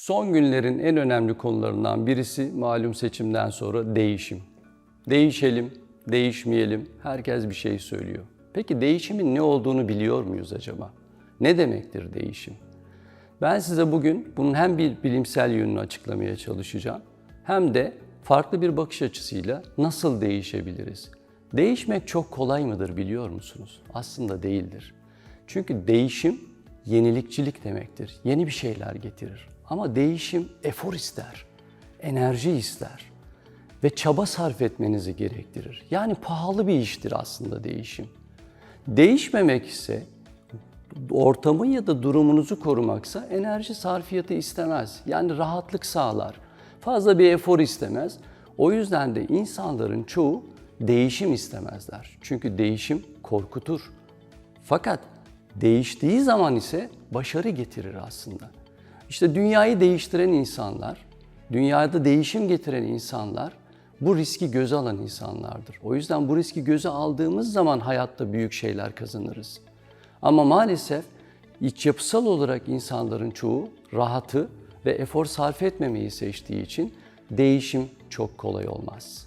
Son günlerin en önemli konularından birisi malum seçimden sonra değişim. Değişelim, değişmeyelim, herkes bir şey söylüyor. Peki değişimin ne olduğunu biliyor muyuz acaba? Ne demektir değişim? Ben size bugün bunun hem bir bilimsel yönünü açıklamaya çalışacağım hem de farklı bir bakış açısıyla nasıl değişebiliriz? Değişmek çok kolay mıdır biliyor musunuz? Aslında değildir. Çünkü değişim yenilikçilik demektir. Yeni bir şeyler getirir. Ama değişim efor ister, enerji ister ve çaba sarf etmenizi gerektirir. Yani pahalı bir iştir aslında değişim. Değişmemek ise ortamı ya da durumunuzu korumaksa enerji sarfiyatı istemez. Yani rahatlık sağlar. Fazla bir efor istemez. O yüzden de insanların çoğu değişim istemezler. Çünkü değişim korkutur. Fakat değiştiği zaman ise başarı getirir aslında. İşte dünyayı değiştiren insanlar, dünyada değişim getiren insanlar bu riski göze alan insanlardır. O yüzden bu riski göze aldığımız zaman hayatta büyük şeyler kazanırız. Ama maalesef iç yapısal olarak insanların çoğu rahatı ve efor sarf etmemeyi seçtiği için değişim çok kolay olmaz.